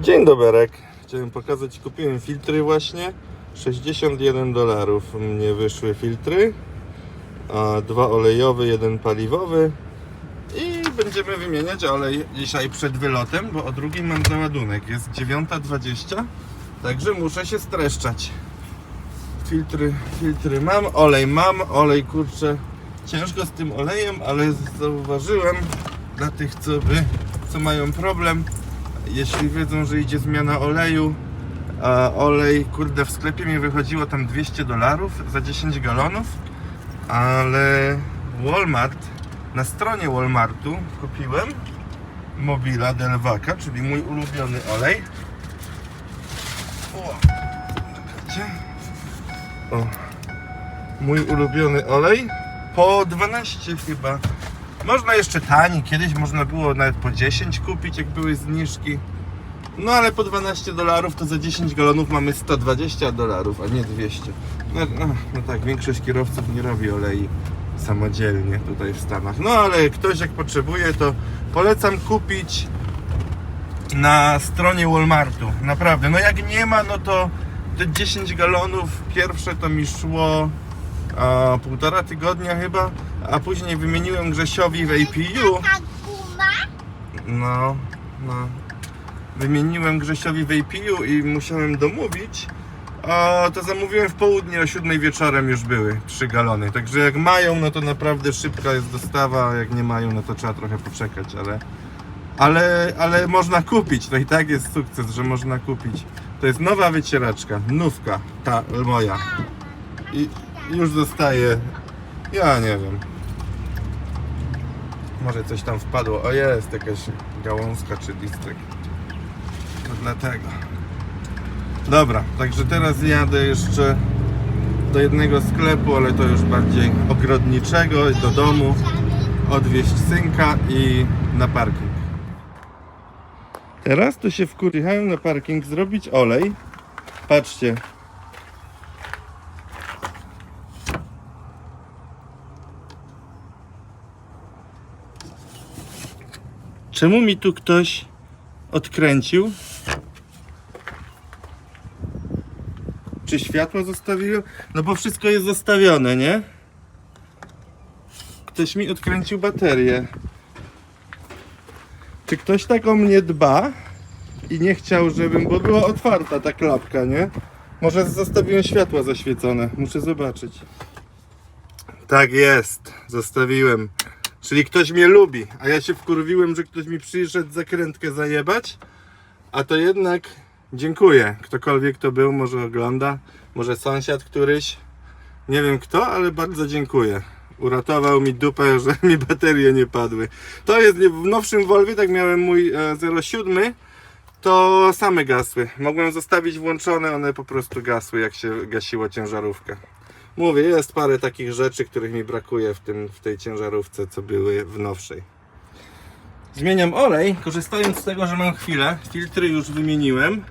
Dzień doberek. Chciałem pokazać, kupiłem filtry właśnie. 61 dolarów mnie wyszły filtry. A dwa olejowy, jeden paliwowy. I będziemy wymieniać olej dzisiaj przed wylotem, bo o drugiej mam załadunek. Jest 9.20, także muszę się streszczać. Filtry, filtry mam, olej mam, olej kurczę. Ciężko z tym olejem, ale zauważyłem dla tych, co, by, co mają problem, jeśli wiedzą, że idzie zmiana oleju, a olej, kurde, w sklepie mi wychodziło tam 200 dolarów za 10 galonów, ale Walmart, na stronie Walmartu kupiłem Mobila Delvaca, czyli mój ulubiony olej. O, mój ulubiony olej po 12 chyba. Można jeszcze taniej, kiedyś można było nawet po 10 kupić, jak były zniżki. No ale po 12 dolarów to za 10 galonów mamy 120 dolarów, a nie 200. No, no, no tak, większość kierowców nie robi olei samodzielnie tutaj w Stanach. No ale ktoś jak potrzebuje, to polecam kupić na stronie Walmartu. Naprawdę, no jak nie ma, no to te 10 galonów pierwsze to mi szło a, półtora tygodnia chyba, a później wymieniłem Grzesiowi w APU. No, no. Wymieniłem Grzesiowi w APU i musiałem domówić. A to zamówiłem w południe, o 7 wieczorem już były 3 galony. Także jak mają, no to naprawdę szybka jest dostawa, a jak nie mają, no to trzeba trochę poczekać, ale ale, ale można kupić. To i tak jest sukces, że można kupić. To jest nowa wycieraczka, nówka, ta moja. I już dostaję. Ja nie wiem. Może coś tam wpadło. O jest jakaś gałązka czy listek. To dlatego. Dobra, także teraz jadę jeszcze do jednego sklepu, ale to już bardziej ogrodniczego, do domu, odwieźć synka i na parking. Teraz to się wkurwiałem na parking zrobić olej. Patrzcie. Czemu mi tu ktoś odkręcił? Czy światło zostawiłem? No bo wszystko jest zostawione, nie? Ktoś mi odkręcił baterię. Czy ktoś tak o mnie dba i nie chciał, żebym, bo była otwarta ta klapka, nie? Może zostawiłem światła zaświecone, muszę zobaczyć. Tak jest, zostawiłem. Czyli ktoś mnie lubi, a ja się wkurwiłem, że ktoś mi przyszedł zakrętkę zajebać, a to jednak dziękuję. Ktokolwiek to był, może ogląda, może sąsiad któryś, nie wiem kto, ale bardzo dziękuję. Uratował mi dupę, że mi baterie nie padły. To jest w nowszym Volvo, tak miałem mój e, 07, to same gasły. Mogłem zostawić włączone, one po prostu gasły, jak się gasiło ciężarówkę. Mówię, jest parę takich rzeczy, których mi brakuje w, tym, w tej ciężarówce, co były w nowszej. Zmieniam olej, korzystając z tego, że mam chwilę. Filtry już wymieniłem.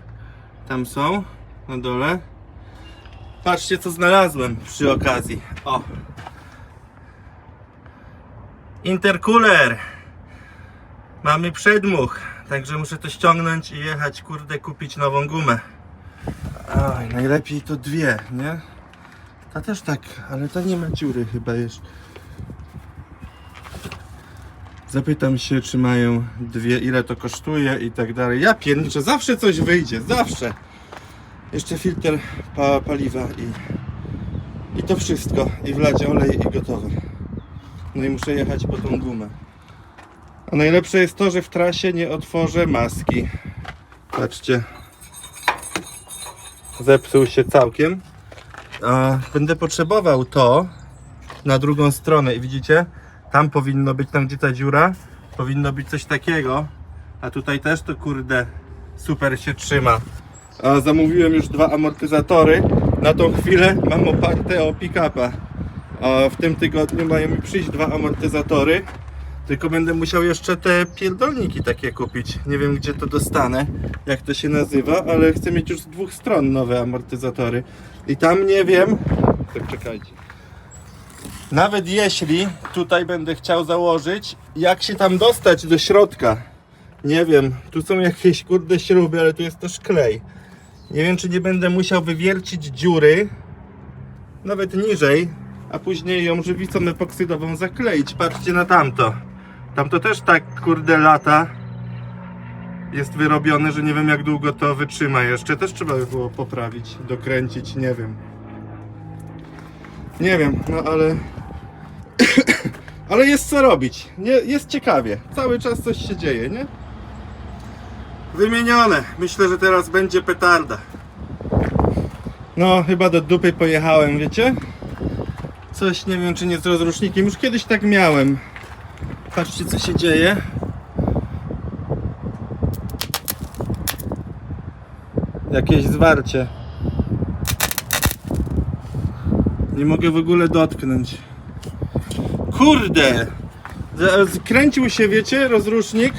Tam są, na dole. Patrzcie, co znalazłem przy okazji. O! Intercooler! Mamy przedmuch, także muszę to ściągnąć i jechać, kurde, kupić nową gumę. Najlepiej to dwie, nie? Ta też tak, ale ta nie ma dziury chyba jeszcze. Zapytam się, czy mają dwie, ile to kosztuje i tak dalej. Ja pierniczę, zawsze coś wyjdzie, zawsze. Jeszcze filtr pa, paliwa i, i to wszystko. I wlać olej i gotowe. No i muszę jechać po tą gumę. A najlepsze jest to, że w trasie nie otworzę maski. Patrzcie. Zepsuł się całkiem. A będę potrzebował to na drugą stronę i widzicie, tam powinno być, tam gdzie ta dziura, powinno być coś takiego, a tutaj też to kurde super się trzyma. A zamówiłem już dwa amortyzatory, na tą chwilę mam oparte o pick-upa. A w tym tygodniu mają mi przyjść dwa amortyzatory, tylko będę musiał jeszcze te pierdolniki takie kupić. Nie wiem gdzie to dostanę, jak to się nazywa, ale chcę mieć już z dwóch stron nowe amortyzatory. I tam nie wiem. Tak czekajcie. Nawet jeśli tutaj będę chciał założyć, jak się tam dostać do środka. Nie wiem, tu są jakieś kurde śruby, ale tu jest też klej. Nie wiem, czy nie będę musiał wywiercić dziury nawet niżej, a później ją żywicą epoksydową zakleić. Patrzcie na tamto. Tamto też tak kurde lata jest wyrobione, że nie wiem jak długo to wytrzyma jeszcze. Też trzeba by było poprawić, dokręcić, nie wiem. Nie wiem, no ale... ale jest co robić. Nie, jest ciekawie. Cały czas coś się dzieje, nie? Wymienione. Myślę, że teraz będzie petarda. No, chyba do dupy pojechałem, wiecie? Coś nie wiem, czy nie z rozrusznikiem. Już kiedyś tak miałem. Patrzcie, co się dzieje. Jakieś zwarcie. Nie mogę w ogóle dotknąć. Kurde! Z- Kręcił się, wiecie, rozrusznik.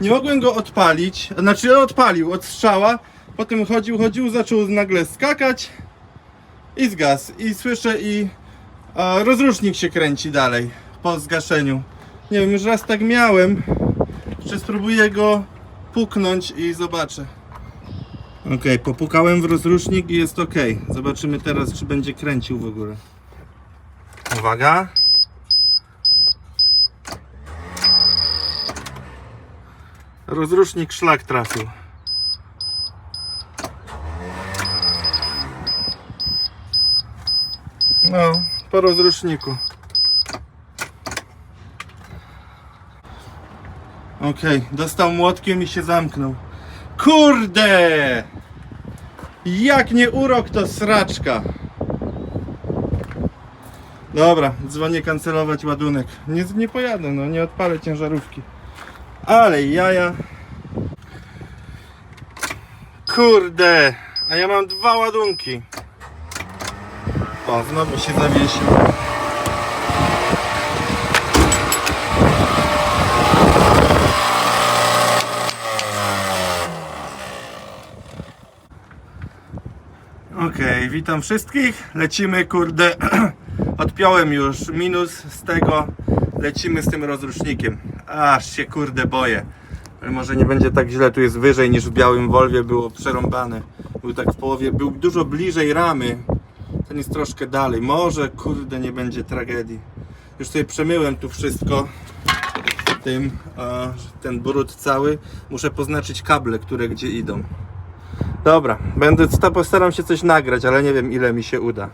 Nie mogłem go odpalić. Znaczy odpalił od strzała. Potem chodził, chodził, zaczął nagle skakać i zgasł. I słyszę i rozrusznik się kręci dalej po zgaszeniu. Nie wiem, już raz tak miałem. Jeszcze spróbuję go puknąć i zobaczę. Ok, popukałem w rozrusznik i jest ok. Zobaczymy teraz, czy będzie kręcił w ogóle. Uwaga. Rozrusznik szlak trafił. No, po rozruszniku. Okej, dostał młotkiem i się zamknął. Kurde! Jak nie urok to sraczka. Dobra, dzwonię kancelować ładunek. Nie, nie pojadę, no nie odpalę ciężarówki. Ale jaja. Kurde, a ja mam dwa ładunki. O, znowu się zawiesił. Witam wszystkich. Lecimy, kurde. Odpiąłem już minus z tego. Lecimy z tym rozrusznikiem. Aż się kurde boję. Ale może nie będzie tak źle, tu jest wyżej niż w białym Wolwie było przerąbane. Był tak w połowie, był dużo bliżej ramy. Ten jest troszkę dalej. Może kurde nie będzie tragedii. Już sobie przemyłem tu wszystko tym, a, ten brud cały. Muszę poznaczyć kable, które gdzie idą. Dobra, będę sta- postaram się coś nagrać, ale nie wiem ile mi się uda.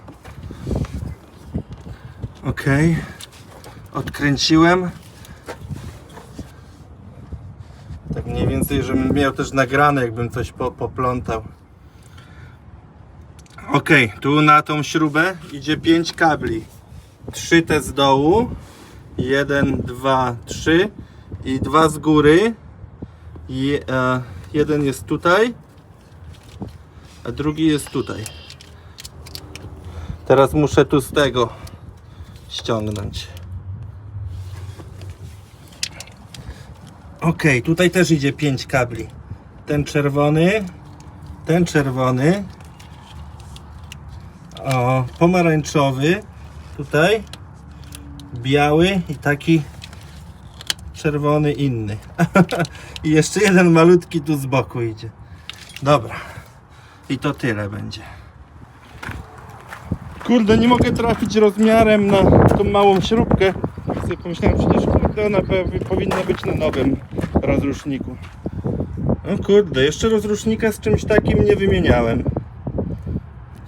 Ok, odkręciłem. Tak mniej więcej, żebym miał też nagrane, jakbym coś po, poplątał. Ok, tu na tą śrubę idzie 5 kabli. 3 te z dołu. 1, 2, 3 i dwa z góry. I, e, jeden jest tutaj, a drugi jest tutaj. Teraz muszę tu z tego ściągnąć. Ok, tutaj też idzie 5 kabli. Ten czerwony, ten czerwony, o, pomarańczowy, tutaj, biały i taki czerwony inny. I jeszcze jeden malutki tu z boku idzie. Dobra. I to tyle będzie. Kurde, nie mogę trafić rozmiarem na tą małą śrubkę. Pomyślałem, przecież kurde, ona powinna być na nowym rozruszniku. No kurde, jeszcze rozrusznika z czymś takim nie wymieniałem.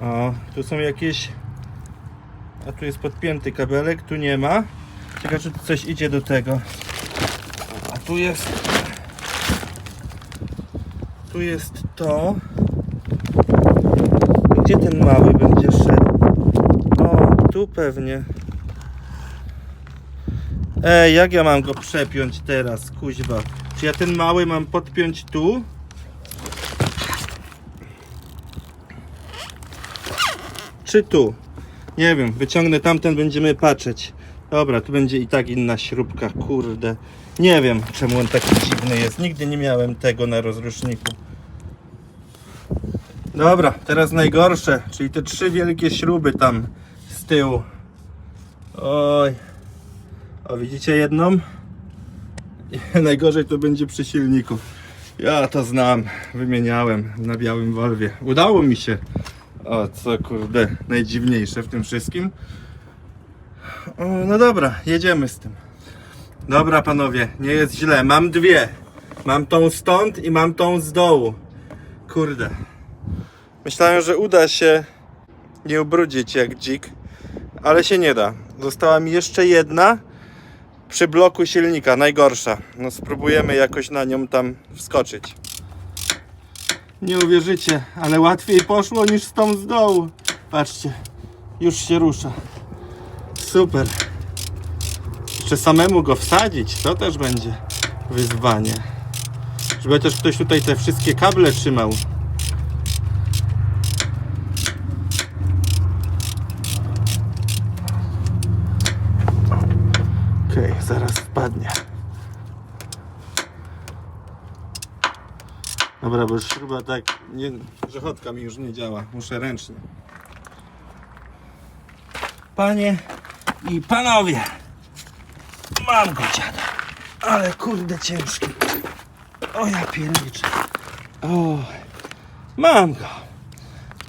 O, tu są jakieś... A tu jest podpięty kabelek, tu nie ma. Ciekawe, czy tu coś idzie do tego. A tu jest... Tu jest to. Gdzie ten mały będzie szedł? O, tu pewnie. Ej, jak ja mam go przepiąć teraz, kuźwa? Czy ja ten mały mam podpiąć tu? Czy tu? Nie wiem, wyciągnę tamten, będziemy patrzeć. Dobra, tu będzie i tak inna śrubka, kurde. Nie wiem, czemu on taki dziwny jest. Nigdy nie miałem tego na rozruszniku. Dobra, teraz najgorsze, czyli te trzy wielkie śruby tam z tyłu. Oj. O, widzicie jedną? Najgorzej to będzie przy silniku. Ja to znam, wymieniałem na białym Wolwie. Udało mi się. O, co kurde, najdziwniejsze w tym wszystkim. O, no dobra, jedziemy z tym. Dobra panowie, nie jest źle. Mam dwie. Mam tą stąd i mam tą z dołu. Kurde. Myślałem, że uda się nie ubrudzić jak dzik, ale się nie da. Została mi jeszcze jedna przy bloku silnika, najgorsza. No spróbujemy jakoś na nią tam wskoczyć. Nie uwierzycie, ale łatwiej poszło niż z tą z dołu. Patrzcie, już się rusza. Super. Jeszcze samemu go wsadzić, to też będzie wyzwanie. Żeby też ktoś tutaj te wszystkie kable trzymał. Dobra, bo śruba tak, nie, grzechotka mi już nie działa, muszę ręcznie. Panie i panowie, mam go dziada, ale kurde ciężki. O ja pierniczę. O, mam go,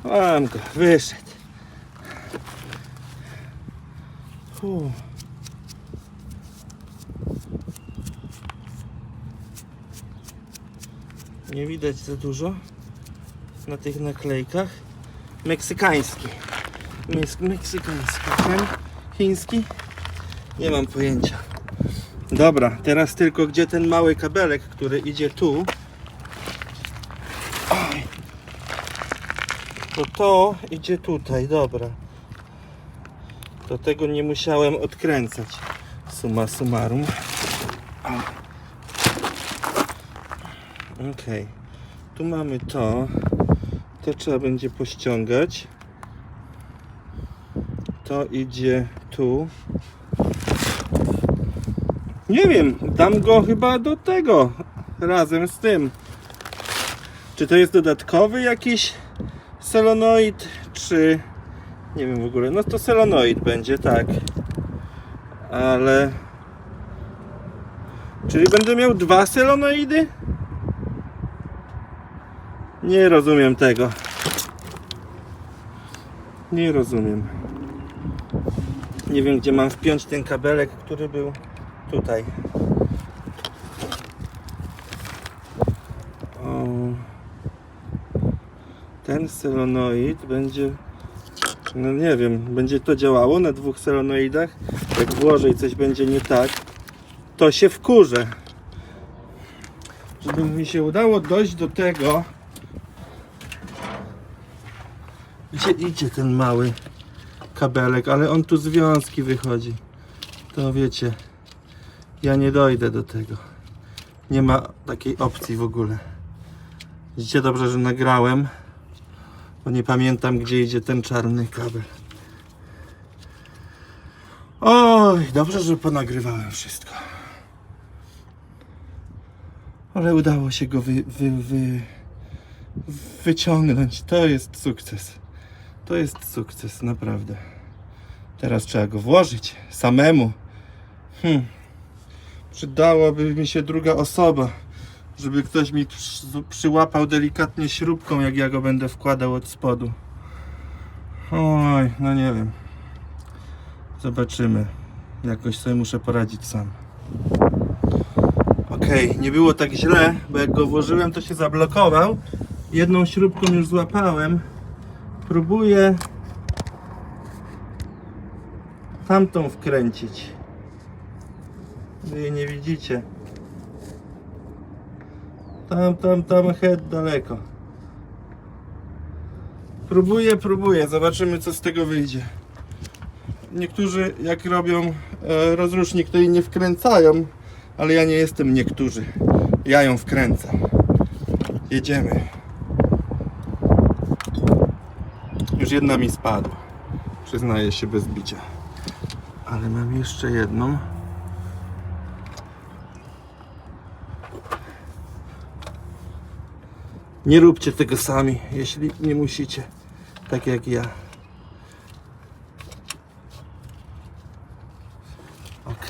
mam go, wyszedł. Fu. Nie widać za dużo na tych naklejkach. Meksykański. Meksykański. Ten chiński? Nie mam pojęcia. Dobra, teraz tylko gdzie ten mały kabelek, który idzie tu. To to idzie tutaj, dobra. Do tego nie musiałem odkręcać. Suma summarum. Okej. Tu mamy to. To trzeba będzie pościągać. To idzie tu. Nie wiem, dam go chyba do tego razem z tym. Czy to jest dodatkowy jakiś selonoid, czy nie wiem w ogóle. No to selonoid będzie, tak. Ale Czyli będę miał dwa selonoidy? Nie rozumiem tego. Nie rozumiem. Nie wiem, gdzie mam wpiąć ten kabelek, który był tutaj. O. Ten selonoid będzie. No nie wiem, będzie to działało na dwóch selonoidach. Jak włożę i coś będzie nie tak, to się wkurzę. Żeby mi się udało dojść do tego, idzie ten mały kabelek, ale on tu z wiązki wychodzi. To wiecie, ja nie dojdę do tego. Nie ma takiej opcji w ogóle. Widzicie dobrze, że nagrałem, bo nie pamiętam gdzie idzie ten czarny kabel. Oj, dobrze, że ponagrywałem wszystko. Ale udało się go wy, wy, wy, wyciągnąć. To jest sukces. To jest sukces, naprawdę. Teraz trzeba go włożyć samemu. Hmm. Przydałaby mi się druga osoba, żeby ktoś mi przy, przyłapał delikatnie śrubką, jak ja go będę wkładał od spodu. Oj, no nie wiem. Zobaczymy. Jakoś sobie muszę poradzić sam. Okej, nie było tak źle, bo jak go włożyłem, to się zablokował. Jedną śrubką już złapałem. Próbuję tamtą wkręcić. Wy jej nie widzicie. Tam, tam, tam, head daleko. Próbuję, próbuję. Zobaczymy, co z tego wyjdzie. Niektórzy, jak robią e, rozrusznik, to jej nie wkręcają, ale ja nie jestem niektórzy. Ja ją wkręcam. Jedziemy. Już jedna mi spadła. Przyznaję się bez bicia. Ale mam jeszcze jedną. Nie róbcie tego sami, jeśli nie musicie. Tak jak ja. Ok.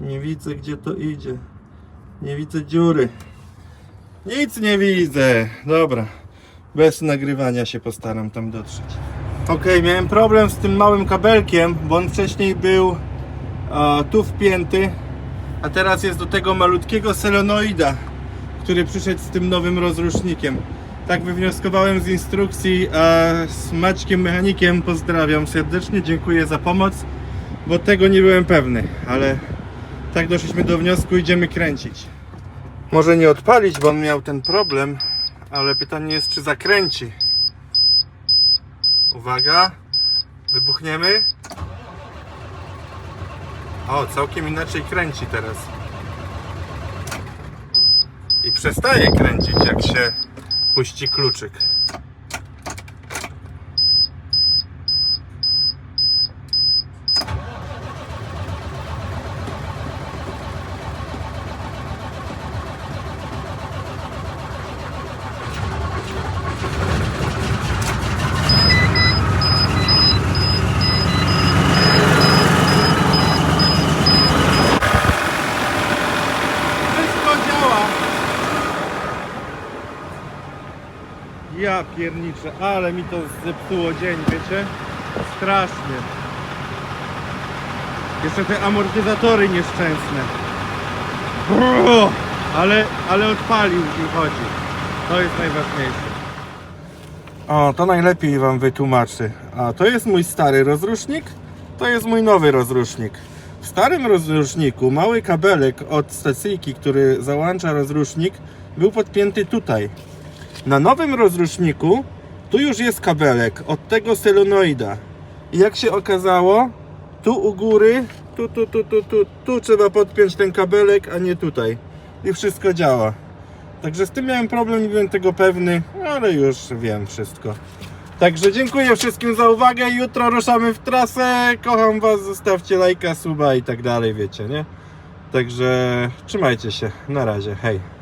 Nie widzę gdzie to idzie. Nie widzę dziury. Nic nie widzę. Dobra. Bez nagrywania się postaram tam dotrzeć. Ok, miałem problem z tym małym kabelkiem, bo on wcześniej był a, tu wpięty, a teraz jest do tego malutkiego selenoida, który przyszedł z tym nowym rozrusznikiem. Tak wywnioskowałem z instrukcji, a z Maćkiem Mechanikiem pozdrawiam serdecznie, dziękuję za pomoc, bo tego nie byłem pewny, ale tak doszliśmy do wniosku, idziemy kręcić. Może nie odpalić, bo on miał ten problem, ale pytanie jest, czy zakręci. Uwaga, wybuchniemy. O, całkiem inaczej kręci teraz. I przestaje kręcić, jak się puści kluczyk. Wszystko działa. Ja pierniczę, ale mi to zepsuło dzień, wiecie? Strasznie. Jeszcze te amortyzatory nieszczęsne. Ale, ale odpalił i chodzi. To jest najważniejsze. O, to najlepiej wam wytłumaczy. A to jest mój stary rozrusznik, to jest mój nowy rozrusznik. W starym rozruszniku mały kabelek od stacyjki, który załącza rozrusznik, był podpięty tutaj. Na nowym rozruszniku tu już jest kabelek od tego selenoida. I jak się okazało, tu u góry, tu, tu, tu, tu, tu, tu trzeba podpiąć ten kabelek, a nie tutaj. I wszystko działa. Także z tym miałem problem, nie byłem tego pewny, ale już wiem wszystko. Także dziękuję wszystkim za uwagę. Jutro ruszamy w trasę. Kocham Was, zostawcie lajka, suba i tak dalej, wiecie, nie? Także trzymajcie się. Na razie. Hej.